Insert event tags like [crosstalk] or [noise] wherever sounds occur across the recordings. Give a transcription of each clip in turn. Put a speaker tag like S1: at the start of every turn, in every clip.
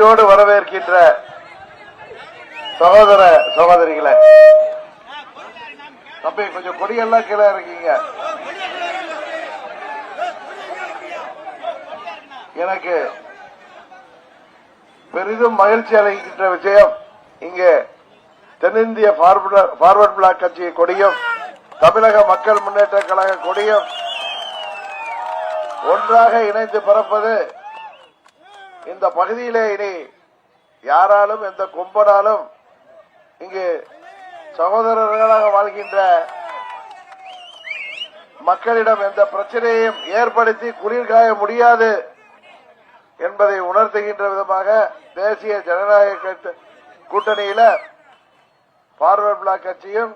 S1: எழுச்சியோடு வரவேற்கின்ற சகோதர சகோதரிகளை. தம்பி கொஞ்சம் கொடியெல்லாம் கீழே இருக்கீங்க எனக்கு பெரிதும் மகிழ்ச்சி அளிக்கின்ற விஷயம் இங்கே தென்னிந்திய பார்வர்ட் பிளாக் கட்சி கொடியும் தமிழக மக்கள் முன்னேற்ற கழக கொடியும் ஒன்றாக இணைந்து பிறப்பது இந்த பகுதியிலே இனி யாராலும் எந்த கும்பனாலும் இங்கு சகோதரர்களாக வாழ்கின்ற மக்களிடம் எந்த பிரச்சனையையும் ஏற்படுத்தி குளிர் காய முடியாது என்பதை உணர்த்துகின்ற விதமாக தேசிய ஜனநாயக கூட்டணியில பார்வர்ட் பிளாக் கட்சியும்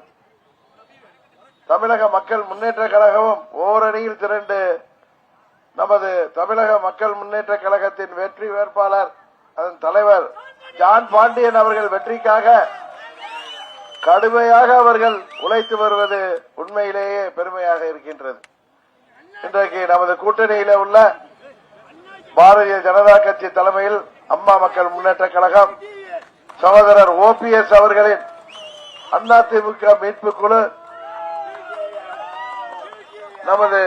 S1: தமிழக மக்கள் முன்னேற்ற கழகமும் ஓரணியில் திரண்டு நமது தமிழக மக்கள் முன்னேற்ற கழகத்தின் வெற்றி வேட்பாளர் அதன் தலைவர் ஜான் பாண்டியன் அவர்கள் வெற்றிக்காக கடுமையாக அவர்கள் உழைத்து வருவது உண்மையிலேயே பெருமையாக இருக்கின்றது. இன்றைக்கு நமது கூட்டணியில உள்ள பாரதிய ஜனதா கட்சி தலைமையில் அம்மா மக்கள் முன்னேற்ற கழகம் சகோதரர் ஓபிஎஸ் அவர்களின் அதிமுக மீட்பு குழு நமது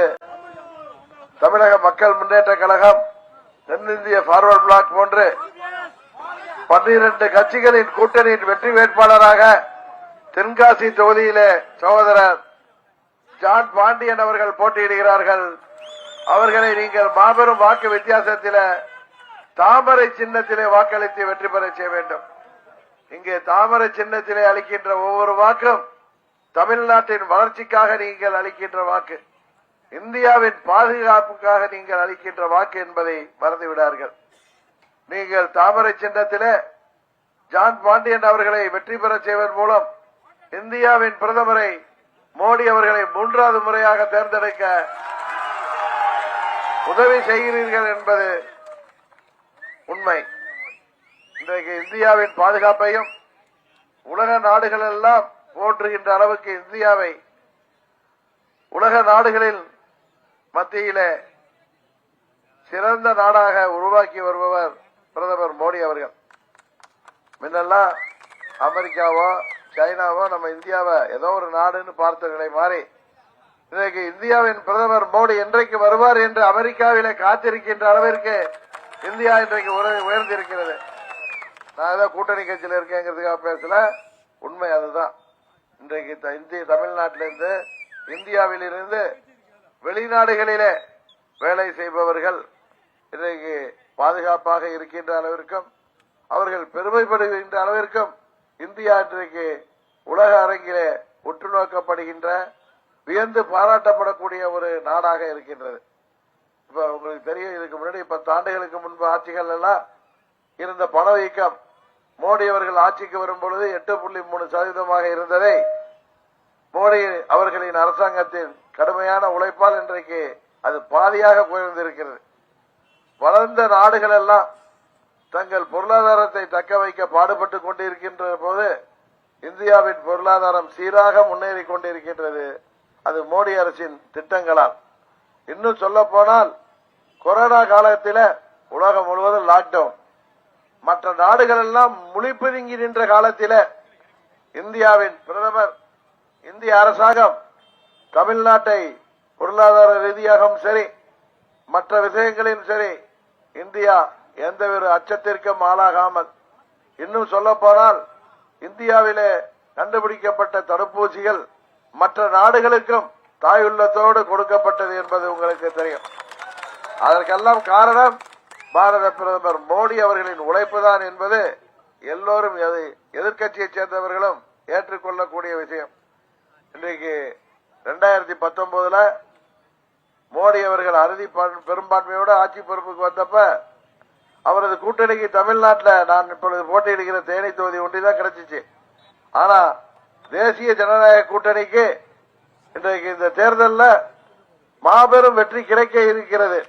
S1: தமிழக மக்கள் முன்னேற்ற கழகம் தென்னிந்திய பார்வர்ட் பிளாக் போன்று பன்னிரண்டு கட்சிகளின் கூட்டணியின் வெற்றி வேட்பாளராக தென்காசி தொகுதியிலே சகோதரர் ஜான் பாண்டியன் அவர்கள் போட்டியிடுகிறார்கள். அவர்களை நீங்கள் மாபெரும் வாக்கு வித்தியாசத்தில தாமரை சின்னத்திலே வாக்களித்து வெற்றி பெற செய்ய வேண்டும். இங்கே தாமரை சின்னத்திலே அளிக்கின்ற ஒவ்வொரு வாக்கும் தமிழ்நாட்டின் வளர்ச்சிக்காக நீங்கள் அளிக்கின்ற வாக்கு. இந்தியாவின் பாதுகாப்புக்காக நீங்கள் அளிக்கின்ற வாக்கு என்பதை மறந்துவிடார்கள். நீங்கள் தாமரை சின்னத்தில் ஜான் பாண்டியன் அவர்களை வெற்றி பெற செய்வதன் மூலம் இந்தியாவின் பிரதமரை மோடி அவர்களை மூன்றாவது முறையாக தேர்ந்தெடுக்க உதவி செய்கிறீர்கள் என்பது உண்மை. இன்றைக்கு இந்தியாவின் பாதுகாப்பையும் உலக நாடுகள் எல்லாம் போற்றுகின்ற அளவுக்கு இந்தியாவை உலக நாடுகளில் மத்தியில சிறந்த நாடாக உருவாக்கி வருபவர் பிரதமர் மோடி அவர்கள். முன்னெல்லாம் அமெரிக்காவோ சைனாவோ நம்ம இந்தியாவை ஏதோ ஒரு நாடுன்னு பார்த்த நிலை மாறி இன்றைக்கு இந்தியாவின் பிரதமர் மோடி என்றைக்கு வருவார் என்று அமெரிக்காவிலே காத்திருக்கின்ற அளவிற்கு இந்தியா இன்றைக்கு உர- உயர்ந்திருக்கிறது. நான் ஏதோ கூட்டணி கட்சியில் இருக்கேங்கிறதுக்காக பேசல. உண்மை அதுதான். இன்றைக்கு த- இந்திய தமிழ்நாட்டிலிருந்து இந்தியாவிலிருந்து வெளிநாடுகளிலே வேலை செய்பவர்கள் இன்றைக்கு பாதுகாப்பாக இருக்கின்ற அளவிற்கும் அவர்கள் பெருமைப்படுகின்ற அளவிற்கும் இந்தியா இன்றைக்கு உலக அரங்கிலே உற்று நோக்கப்படுகின்ற வியந்து பாராட்டப்படக்கூடிய ஒரு நாடாக இருக்கின்றது. இப்ப உங்களுக்கு தெரியும் இதுக்கு முன்னாடி பத்து ஆண்டுகளுக்கு முன்பு ஆட்சிகள் எல்லாம் இருந்த பணவீக்கம் மோடி அவர்கள் ஆட்சிக்கு வரும் பொழுது எட்டு புள்ளி மூணு சதவீதமாக இருந்ததை மோடி அவர்களின் அரசாங்கத்தின் கடுமையான உழைப்பால் இன்றைக்கு அது பாதியாக உயர்ந்திருக்கிறது வளர்ந்த நாடுகள் எல்லாம் தங்கள் பொருளாதாரத்தை தக்க வைக்க பாடுபட்டுக் கொண்டிருக்கின்ற போது இந்தியாவின் பொருளாதாரம் சீராக முன்னேறி கொண்டிருக்கின்றது. அது மோடி அரசின் திட்டங்களால். இன்னும் சொல்ல போனால் கொரோனா காலத்தில் உலகம் முழுவதும் லாக்டவுன் மற்ற நாடுகள் எல்லாம் முழிப்பதுங்கி நின்ற காலத்தில் இந்தியாவின் பிரதமர் இந்திய அரசாங்கம் தமிழ்நாட்டை பொருளாதார ரீதியாகவும் சரி மற்ற விஷயங்களிலும் சரி இந்தியா எந்தவொரு அச்சத்திற்கும் ஆளாகாமல் இன்னும் சொல்ல போனால் இந்தியாவிலே கண்டுபிடிக்கப்பட்ட தடுப்பூசிகள் மற்ற நாடுகளுக்கும் தாயுள்ளத்தோடு கொடுக்கப்பட்டது என்பது உங்களுக்கு தெரியும். அதற்கெல்லாம் காரணம் பாரத பிரதமர் மோடி அவர்களின் உழைப்பு தான் என்பது எல்லோரும் எதிர்கட்சியைச் எதிர்க்கட்சியைச் சேர்ந்தவர்களும் ஏற்றுக்கொள்ளக்கூடிய விஷயம். இன்றைக்கு ரெண்டாயிரத்தி பத்தொன்பதுல மோடி அவர்கள் அறுதி ப- பெரும்பான்மையோட ஆட்சி பொறுப்புக்கு வந்தப்ப அவரது கூட்டணிக்கு தமிழ்நாட்டில் நான் இப்பொழுது போட்டியிடுகிற தேனி தொகுதி ஒன்றிதான் கிடைச்சிச்சு. ஆனா தேசிய ஜனநாயக கூட்டணிக்கு இன்றைக்கு இந்த தேர்தலில் மாபெரும் வெற்றி கிடைக்க இருக்கிறது.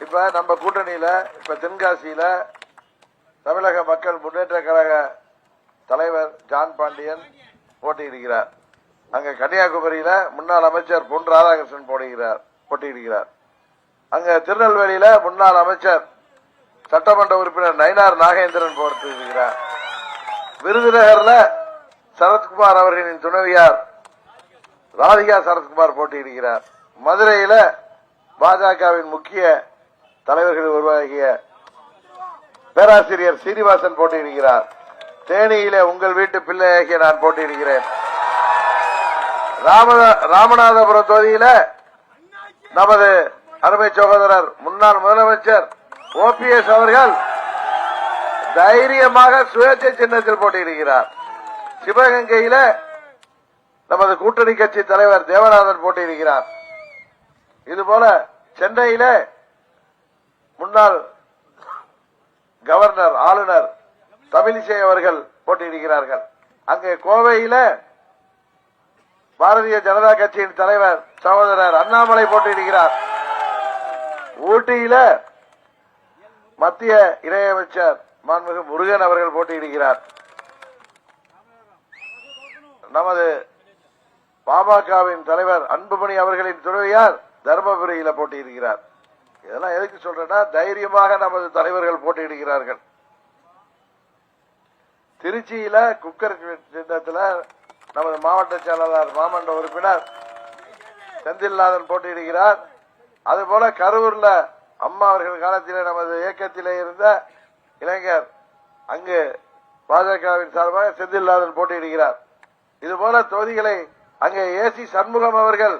S1: இப்ப நம்ம கூட்டணியில இப்ப தென்காசியில தமிழக மக்கள் முன்னேற்ற கழக தலைவர் ஜான் பாண்டியன் போட்டியிடுகிறார். அங்க கன்னியாகுமரியில முன்னாள் அமைச்சர் பொன் ராதாகிருஷ்ணன் போடுகிறார் போட்டியிடுகிறார். அங்க திருநெல்வேலியில முன்னாள் அமைச்சர் சட்டமன்ற உறுப்பினர் நயினார் நாகேந்திரன் போட்டியிடுகிறார். விருதுநகர்ல சரத்குமார் அவர்களின் துணைவியார் ராதிகா சரத்குமார் போட்டியிடுகிறார். மதுரையில பாஜகவின் முக்கிய தலைவர்கள் உருவாகிய பேராசிரியர் சீனிவாசன் போட்டியிடுகிறார். தேனியிலே உங்கள் வீட்டு பிள்ளையாகிய நான் போட்டியிடுகிறேன். ராமநாதபுரம் தொகுதியில நமது அருமை சகோதரர் முன்னாள் முதலமைச்சர் ஓபிஎஸ் அவர்கள் தைரியமாக சுயேட்சை சின்னத்தில் போட்டியிடுகிறார். சிவகங்கையில நமது கூட்டணி கட்சி தலைவர் தேவநாதன் போட்டியிடுகிறார். இதுபோல சென்னையில முன்னாள் கவர்னர் ஆளுநர் தமிழிசை அவர்கள் போட்டியிடுகிறார்கள். அங்கே கோவையில பாரதிய ஜனதா கட்சியின் தலைவர் சகோதரர் அண்ணாமலை போட்டியிடுகிறார். ஊட்டியில மத்திய இணையமைச்சர் மாண்புமிகு முருகன் அவர்கள் போட்டியிடுகிறார். நமது பாமகவின் தலைவர் அன்புமணி அவர்களின் துறவியார் தர்மபுரியில போட்டியிடுகிறார். இதெல்லாம் எதுக்கு சொல்றேன்னா தைரியமாக நமது தலைவர்கள் போட்டியிடுகிறார்கள். திருச்சியில குக்கர் சின்னத்தில் நமது மாவட்ட செயலாளர் மாமன்ற உறுப்பினர் செந்தில்நாதன் போட்டியிடுகிறார். அதுபோல கரூர்ல அம்மா அவர்கள் காலத்திலே நமது இயக்கத்திலே இருந்த இளைஞர் அங்கு பாஜகவின் சார்பாக செந்தில்நாதன் போட்டியிடுகிறார். இதுபோல தொகுதிகளை அங்கே ஏசி சண்முகம் அவர்கள்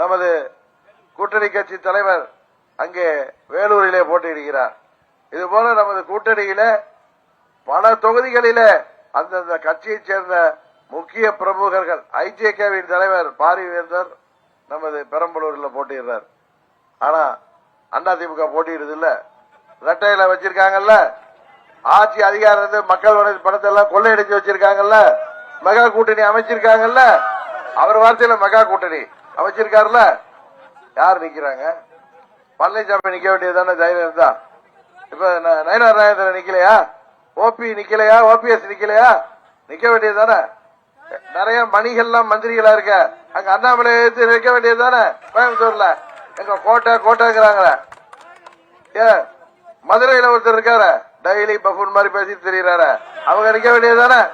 S1: நமது கூட்டணி கட்சி தலைவர் அங்கே வேலூரிலே போட்டியிடுகிறார். இதுபோல நமது கூட்டணியில பல தொகுதிகளிலே அந்தந்த கட்சியைச் சேர்ந்த முக்கிய பிரமுகர்கள் ஐஜேகேவின் தலைவர் பாரிவேந்தர் நமது பெரம்பலூரில் போட்டியிடுறார். ஆனா அதிமுக போட்டியிடுது இல்ல ரெட்டையில வச்சிருக்காங்கல்ல. ஆட்சி அதிகாரம் மக்கள் வரி பணத்தை எல்லாம் கொள்ளையடிச்சு வச்சிருக்காங்கல்ல. மெகா கூட்டணி அமைச்சிருக்காங்கல்ல. அவர் வார்த்தையில மெகா கூட்டணி அமைச்சிருக்காருல்ல. யார் நிக்கிறாங்க? பழனிசாமி நிக்க வேண்டியதுதானே தைரியம் இருந்தா? இப்ப நயனார் நாயந்திரன் நிக்கலையா? ஓபி நிக்கலையா? ஓபிஎஸ் நிக்கலையா? நிக்க வேண்டியதுதானே? நிறைய மணிகள்லாம் மந்திரிகளா இருக்க. அங்க அண்ணாமலை எடுத்து வேண்டியது வேண்டியதுதானே? கோயம்புத்தூர்ல. எங்க கோட்டை கோட்டைங்கிறாங்களே. ஏ மதுரையில ஒருத்தர் இருக்காரு. டெய்லி பஃபூன் மாதிரி பேசி தெரியுறாரு. அவங்க நிக்க வேண்டியதுதானே?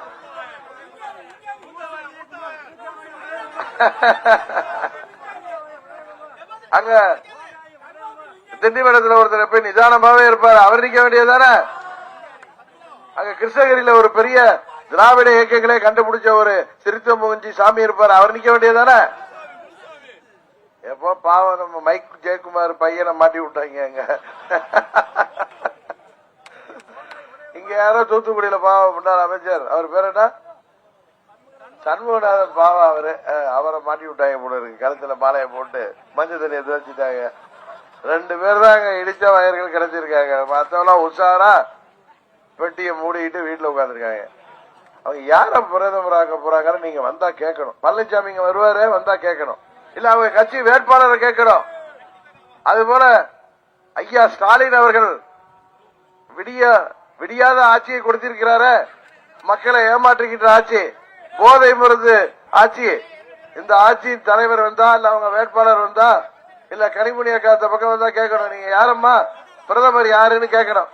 S1: [laughs] அங்க திண்டிவனத்துல ஒருத்தர் போய் நிதானமாவே இருப்பாரு. அவர் நிக்க வேண்டியதுதானே? அங்க கிருஷ்ணகிரியில ஒரு பெரிய திராவிட இயக்கங்களே கண்டுபிடிச்ச ஒரு சிறுத்த முகஞ்சி சாமி இருப்பார். அவர் நிக்க வேண்டியதானே எப்போ பாவம் நம்ம மைக் ஜெயக்குமார் பையனை மாட்டி விட்டாங்க அங்க. இங்க யாரோ தூத்துக்குடியில பாவம் முன்னாள் அமைச்சர். அவர் பேர் என்ன? சண்முகநாதன் பாவம் அவரு. அவரை மாட்டி விட்டாங்க போல இருக்கு. கழுத்துல மாலையை போட்டு மஞ்சள் தண்ணியை துவச்சிட்டாங்க வச்சுட்டாங்க. ரெண்டு பேர் தான் அங்க இடிச்ச வயர்கள் கிடைச்சிருக்காங்க. மத்தவெல்லாம் உஷாரா பெட்டியை மூடிட்டு வீட்டுல உட்காந்துருக்காங்க அவங்க யார பிரதமராக்க போறாங்கன்னு நீங்க வந்தா கேட்கணும். பழனிசாமி இங்க வருவாரு வந்தா கேட்கணும். இல்ல அவங்க கட்சி வேட்பாளரை கேட்கணும். அது போல ஐயா ஸ்டாலின் அவர்கள் விடிய விடியாத ஆட்சியை கொடுத்திருக்கிறாரு. மக்களை ஏமாற்றுகின்ற ஆட்சி போதை மருந்து ஆட்சி. இந்த ஆட்சியின் தலைவர் வந்தா இல்ல அவங்க வேட்பாளர் வந்தா இல்ல கனிமொழி அக்கா பக்கம் வந்தா கேட்கணும். நீங்க யாரம்மா? பிரதமர் யாருன்னு கேட்கணும்.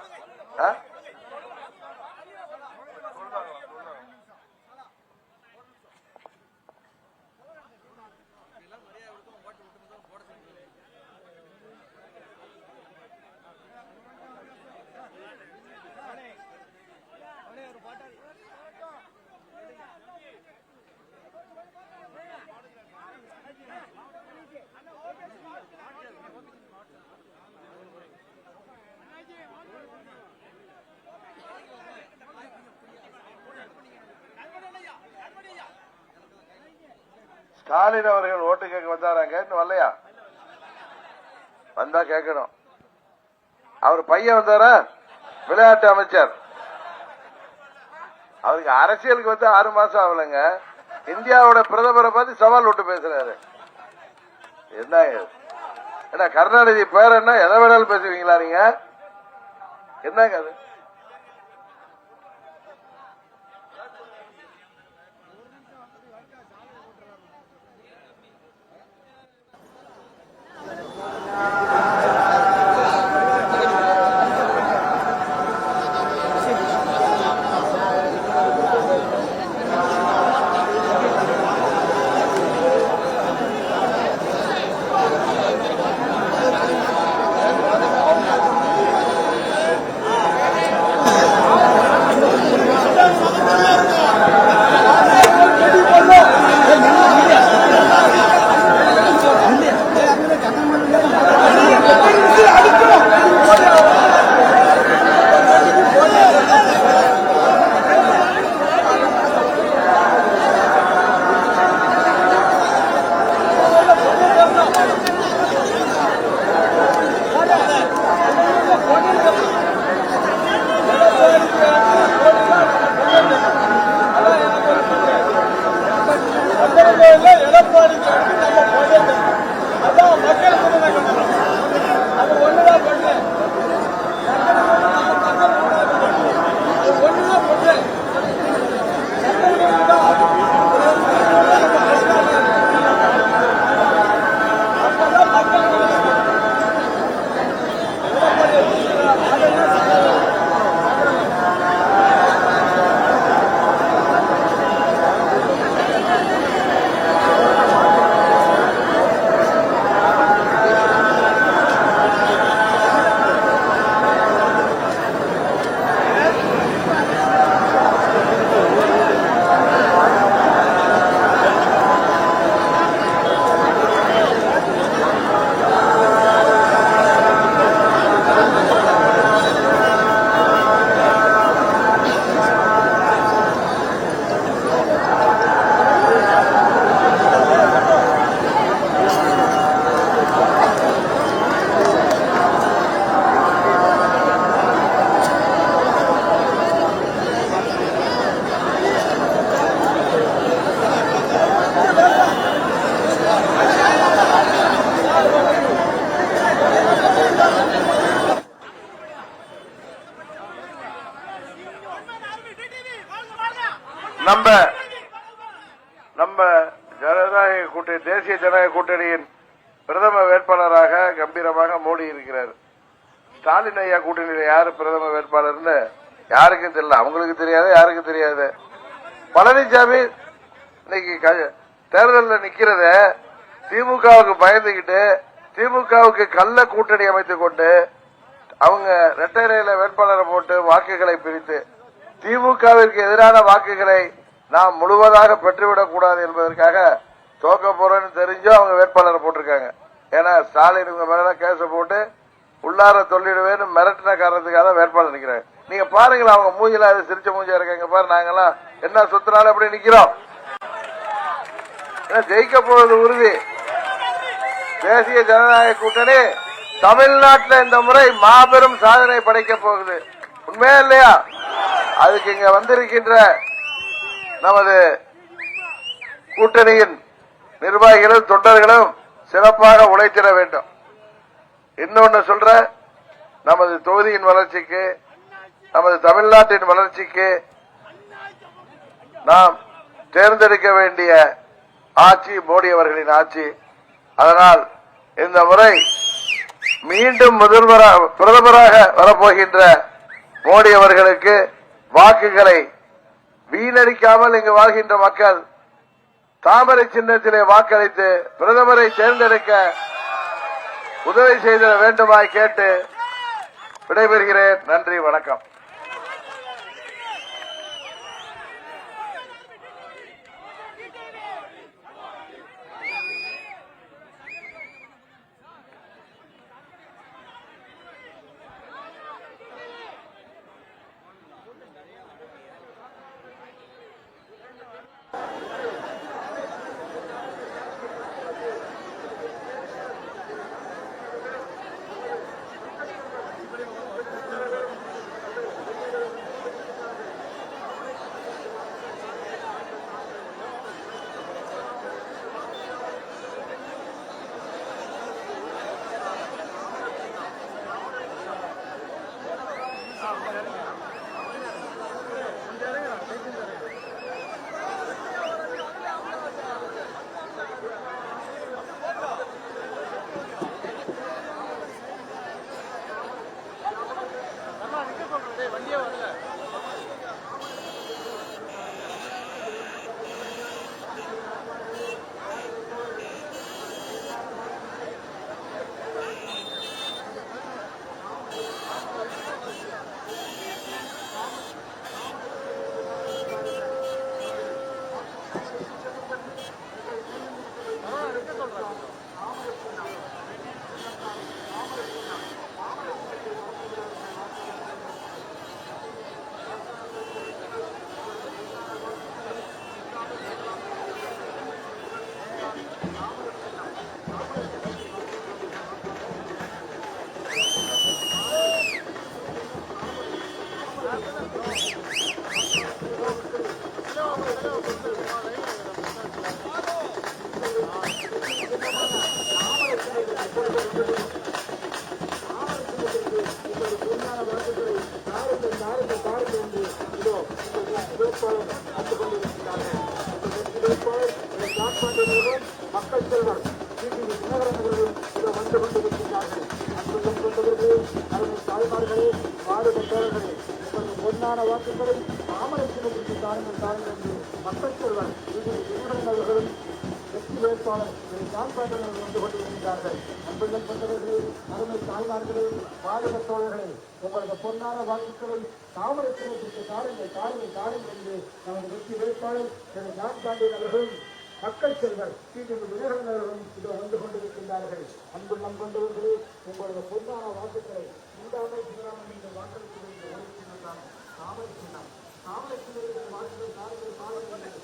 S1: ஸ்டாலின் அவர்கள் ஓட்டு கேட்க வந்தாராங்க? இன்னும் வரலையா? வந்தா கேட்கணும். அவர் பையன் வந்தாரா? விளையாட்டு அமைச்சர். அவருக்கு அரசியலுக்கு வந்து ஆறு மாசம் ஆகலைங்க. இந்தியாவோட பிரதமரை பார்த்து சவால் விட்டு பேசுறாரு. என்ன என்ன கருணாநிதி பேர் என்ன? எதை வேணாலும் பேசுவீங்களா நீங்க? என்னங்க அது? தேசிய ஜனநாயக கூட்டணியின் பிரதம வேட்பாளராக கம்பீரமாக மோடி இருக்கிறார். ஸ்டாலின் ஐயா கூட்டணியில யாரு பிரதம வேட்பாளர்னு யாருக்கும் தெரியல. அவங்களுக்கு தெரியாது யாருக்கும் தெரியாது? பழனிசாமி இன்னைக்கு க- நிக்கிறத திமுகவுக்கு பயந்துகிட்டு திமுகவுக்கு கள்ள கூட்டணி அமைத்துக் கொண்டு அவங்க ரெட்டையில வேட்பாளரை போட்டு வாக்குகளை பிரித்து திமுகவிற்கு எதிரான வாக்குகளை நாம் முழுவதாக பெற்றுவிடக் கூடாது என்பதற்காக தோக்க போறேன்னு தெரிஞ்சும் அவங்க வேட்பாளரை போட்டிருக்காங்க. ஏன்னா ஸ்டாலின் இவங்க மேல கேச போட்டு உள்ளார சொல்லிடுவேன்னு மிரட்டின காரணத்துக்காக தான் வேட்பாளர் நிக்கிறாங்க நீங்க பாருங்களேன் அவங்க மூஞ்சில அது சிரிச்ச மூஞ்சியா இருக்காங்க பாரு நாங்கெல்லாம் என்ன சுத்தினாலும் அப்படி நிக்கிறோம். ஏன்னா ஜெயிக்க போறது உறுதி. தேசிய ஜனநாயக கூட்டணி தமிழ்நாட்டில் இந்த முறை மாபெரும் சாதனை படைக்க போகுது. உண்மையா இல்லையா? அதுக்கு இங்க வந்திருக்கின்ற நமது கூட்டணியின் நிர்வாகிகளும் தொண்டர்களும் சிறப்பாக உழைத்திட வேண்டும். இன்னொன்னு சொல்ற நமது தொகுதியின் வளர்ச்சிக்கு நமது தமிழ்நாட்டின் வளர்ச்சிக்கு நாம் தேர்ந்தெடுக்க வேண்டிய ஆட்சி மோடி அவர்களின் ஆட்சி. அதனால் இந்த முறை மீண்டும் முதல்வராக பிரதமராக வரப்போகின்ற மோடி அவர்களுக்கு வாக்குகளை வீணடிக்காமல் இங்கு வாழ்கின்ற மக்கள் தாமரை சின்னத்திலே வாக்களித்து பிரதமரை தேர்ந்தெடுக்க உதவி செய்த வேண்டுமாய் கேட்டு விடைபெறுகிறேன். நன்றி வணக்கம்.
S2: மக்கள் செல்வர் டிடிவி தினகரன் அவர்கள் இதோ வந்து கொண்டிருக்கிறார்கள் அன்புள்ளம் கொண்டவர்களே அருமை தாய்மார்களே பாடுக தோழர்களே பொன்னான வாக்குகளை தாமரை சின்னத்திற்கு தாருங்கள் தாருங்கள் என்று மக்கள் செல்வர் தினகரன் அவர்களும் வெற்றி வேட்பாளர் திரு ஜான்பாட்டன் அவர்கள் வந்து கொண்டிருக்கிறார்கள் அன்புள்ளம் கொண்டவர்களே அருமை தாய்மார்களே பாதுக தோழர்களே உங்களது பொன்னான வாழ்த்துக்களை தாமரத்திற்கு சின்னத்திற்கு தாருங்கள் தாருங்கள் தாருங்கள் என்று நமது வெற்றி வேட்பாளர் திரு ஜான் பாண்டியன் அவர்களும் மக்கள் செல்வர் டிடிவி தினகரன் அவர்களும் இது வந்து கொண்டிருக்கின்றார்கள். அன்பு நம் கொண்டவர்களே உங்களது பொன்னான வாழ்த்துக்களை இந்தாமை சிவராமன் நீங்கள் வாக்களித்து வைத்த ஒரு தாமரை சின்னம் தாமரை சின்னத்தின் வாக்குகள் தாருங்கள் தாருங்கள்